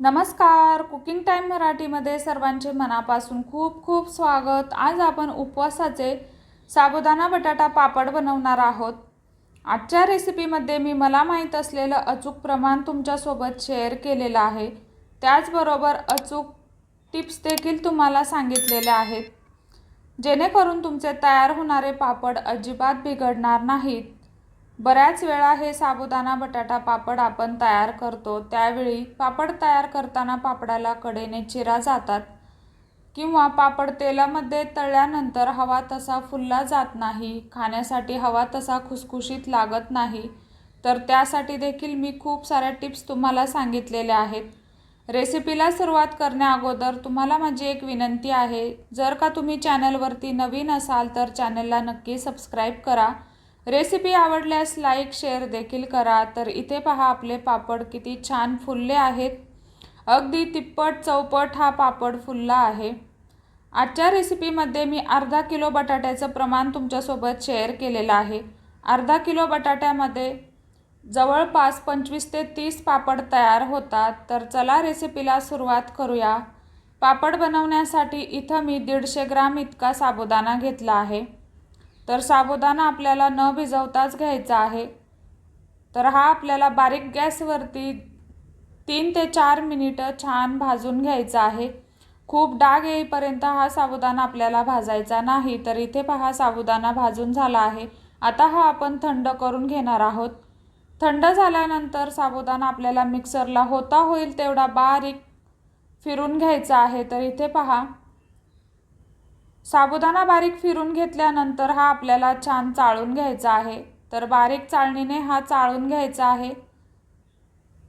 नमस्कार. Cooking time मराठीमध्ये सर्वांचे मनापासून खूप खूप स्वागत. आज आपण उपवासाचे साबुदाणा बटाटा पापड बनवणार आहोत. आजच्या रेसिपीमध्ये मी मला माहीत असलेलं अचूक प्रमाण तुमच्यासोबत शेअर केलेलं आहे. त्याचबरोबर अचूक टिप्स देखील तुम्हाला सांगितलेल्या आहेत. जेणेकरून तुमचे तयार होणारे पापड अजिबात बिघडणार नाहीत. बऱ्याच वेळा हे साबुदाणा बटाटा पापड आपण तयार करतो. त्यावेळी पापड तयार करताना पापडाला कडेने चिरा जातात किंवा पापड तेलामध्ये तळल्यानंतर हवा तसा फुलला जात नाही खाण्यासाठी हवा तसा खुसखुशीत लागत नाही. तर त्यासाठी देखील मी खूप साऱ्या टिप्स तुम्हाला सांगितलेल्या आहेत. रेसिपीला सुरुवात करण्याअगोदर तुम्हाला माझी एक विनंती आहे. जर का तुम्ही चॅनलवरती नवीन असाल तर चॅनलला नक्की सबस्क्राईब करा. रेसिपी आवडल्यास लाईक शेअर देखील करा. तर इथे पहा आपले पापड किती छान फुलले आहेत. अगदी तिप्पट चौपट हा पापड फुलला आहे. आजच्या रेसिपीमध्ये मी अर्धा किलो बटाट्याचं प्रमाण तुमच्यासोबत शेअर केलेलं आहे. अर्धा किलो बटाट्यामध्ये जवळपास पंचवीस ते तीस पापड तयार होतात. तर चला रेसिपीला सुरुवात करूया. पापड बनवण्यासाठी इथं मी दीडशे ग्राम इतका साबुदाणा घेतला आहे. तर साबुदाणा आपल्याला न भिजवताच घ्यायचा आहे. तर हा आपल्याला बारीक गॅसवरती तीन ते चार मिनिटं छान भाजून घ्यायचा आहे. खूप डाग येईपर्यंत हा साबुदाणा आपल्याला भाजायचा नाही. तर इथे पहा साबुदाणा भाजून झाला आहे. आता हा आपण थंड करून घेणार आहोत. थंड झाल्यानंतर साबुदाणा आपल्याला मिक्सरला होता होईल तेवढा बारीक फिरून घ्यायचा आहे. तर इथे पहा साबुदाणा बारीक फिरून घेतल्यानंतर हा आपल्याला छान चाळून घ्यायचा आहे. तर बारीक चाळणीने हा चाळून घ्यायचा आहे.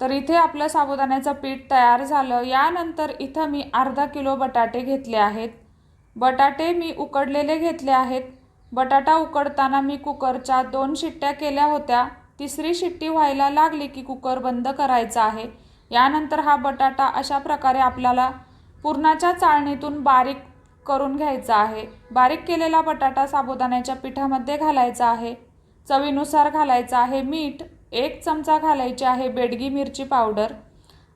तर इथे आपलं साबुदाण्याचं पीठ तयार झालं. यानंतर इथं मी अर्धा किलो बटाटे घेतले आहेत. बटाटे मी उकडलेले घेतले आहेत. बटाटा उकडताना मी कुकरच्या दोन शिट्ट्या केल्या होत्या. तिसरी शिट्टी व्हायला लागली की कुकर बंद करायचा आहे. यानंतर हा बटाटा अशा प्रकारे आपल्याला पुरणाच्या चाळणीतून बारीक करून घ्यायचा आहे. बारीक केलेला बटाटा साबुदाण्याच्या पिठामध्ये घालायचा आहे. चवीनुसार घालायचा आहे मीठ. एक चमचा घालायची आहे बेडगी मिरची पावडर.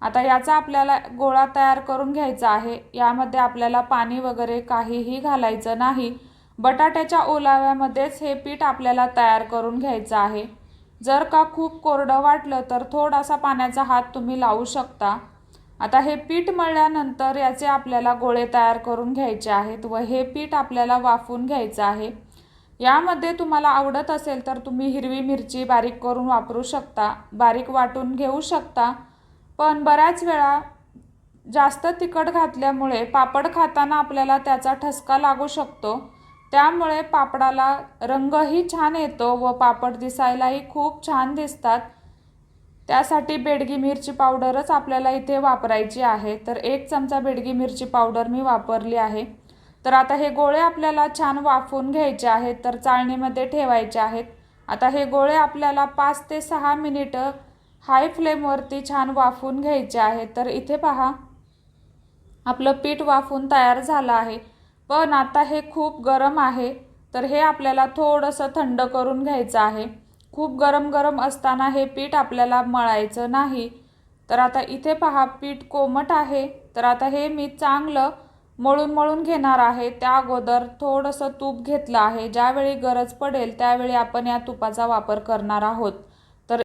आता याचा आपल्याला गोळा तयार करून घ्यायचा आहे. यामध्ये आपल्याला पाणी वगैरे काहीही घालायचं नाही. बटाट्याच्या ओलाव्यामध्येच हे पीठ आपल्याला तयार करून घ्यायचं आहे. जर का खूप कोरडं वाटलं तर थोडासा पाण्याचा हात तुम्ही लावू शकता. आता हे पीठ मळल्यानंतर याचे आपल्याला गोळे तयार करून घ्यायचे आहेत व हे पीठ आपल्याला वाफवून घ्यायचं आहे. यामध्ये तुम्हाला आवडत असेल तर तुम्ही हिरवी मिरची बारीक करून वापरू शकता बारीक वाटून घेऊ शकता. पण बऱ्याच वेळा जास्त तिखट घातल्यामुळे पापड खाताना आपल्याला त्याचा ठसका लागू शकतो. त्यामुळे पापडाला रंगही छान येतो व पापड दिसायलाही खूप छान दिसतात. त्यासाठी बेडगी मिरची पावडरच आपल्याला इथे वापरायची आहे. तर एक चमचा बेडगी मिरची पावडर मी वापरली आहे. तर आता हे गोळे आपल्याला छान वाफवून घ्यायचे आहेत तर चाळणीमध्ये ठेवायचे आहेत. आता हे गोळे आपल्याला पाच ते सहा मिनिटं हाय फ्लेमवरती छान वाफून घ्यायचे आहेत. तर इथे पहा आपलं पीठ वाफून तयार झालं आहे. पण आता हे खूप गरम आहे. तर हे आपल्याला थोडंसं थंड करून घ्यायचं आहे. खूप गरम गरम असताना हे पीठ आपल्याला मळायचं नाही. तर आता इथे पहा पीठ कोमट आहे. तर आता हे मी चांगलं मळून मळून घेणार आहे. त्या अगोदर थोडंसं तूप घेतलं आहे. ज्यावेळी गरज पडेल त्यावेळी आपण या तुपाचा वापर करणार आहोत. तर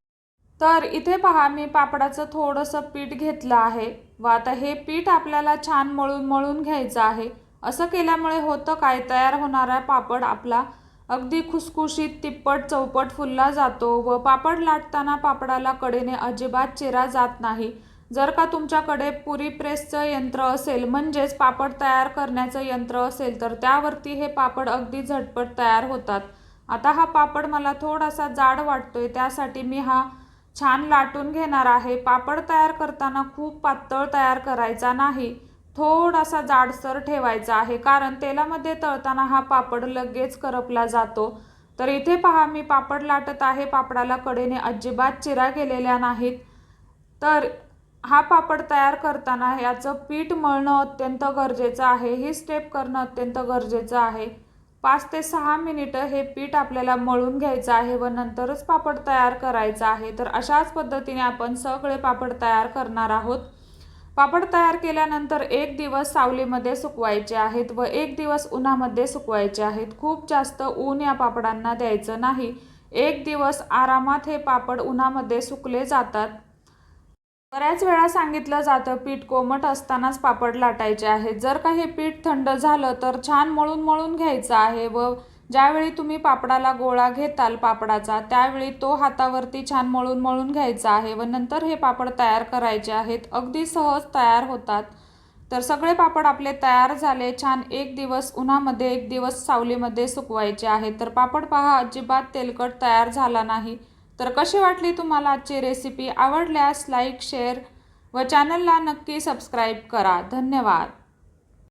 तर इथे पहा मी पापडाचं थोडंसं पीठ घेतलं आहे. व आता हे पीठ आपल्याला छान मळून मळून घ्यायचं आहे. असं केल्यामुळे होतं काय? तयार होणारा पापड आपला अगदी खुसखुशीत तिप्पट चौपट फुलला जातो व पापड लाटताना पापडाला कडेने अजिबात चिरा जात नाही. जर का तुमच्याकडे पुरी प्रेसचं यंत्र असेल म्हणजेच पापड तयार करण्याचं यंत्र असेल तर त्यावरती हे पापड अगदी झटपट तयार होतात. आता हा पापड मला थोडासा जाड वाटतोय त्यासाठी मी हा छान लाटून घेणार आहे. पापड तयार करताना खूप पातळ तयार करायचा नाही. थोडासा जाडसर ठेवायचा आहे. कारण तेलामध्ये तळताना हा पापड लगेच करपला जातो. तर इथे पहा मी पापड लाटत आहे. पापडाला कडेने अजिबात चिरा गेलेल्या नाहीत. तर हा पापड तयार करताना याचं पीठ मळणं अत्यंत गरजेचं आहे. ही स्टेप करणं अत्यंत गरजेचं आहे. पाच ते सहा मिनिटं हे पीठ आपल्याला मळून घ्यायचं आहे व नंतरच पापड तयार करायचा आहे. तर अशाच पद्धतीने आपण सगळे पापड तयार करणार आहोत. पापड तयार केल्यानंतर एक दिवस सावलीमध्ये सुकवायचे आहेत व एक दिवस उन्हामध्ये सुकवायचे आहेत. खूप जास्त ऊन या पापडांना द्यायचं नाही. एक दिवस आरामात हे पापड उन्हामध्ये सुकले जातात. बऱ्याच वेळा सांगितलं जातं पीठ कोमट असतानाच पापड लाटायचे आहेत. जर का हे पीठ थंड झालं तर छान मळून मळून घ्यायचं आहे व ज्यावेळी तुम्ही पापडाला गोळा घेताल पापडाचा त्यावेळी तो हातावरती छान मळून मळून घ्यायचा आहे व नंतर हे पापड तयार करायचे आहेत. अगदी सहज तयार होतात. तर सगळे पापड आपले तयार झाले. छान एक दिवस उन्हामध्ये एक दिवस सावलीमध्ये सुकवायचे आहेत. तर पापड पहा अजिबात तेलकट तयार झाला नाही. तर कशी वाटली तुम्हाला आजची रेसिपी आवडल्यास लाईक शेअर व चॅनलला नक्की सबस्क्राईब करा. धन्यवाद.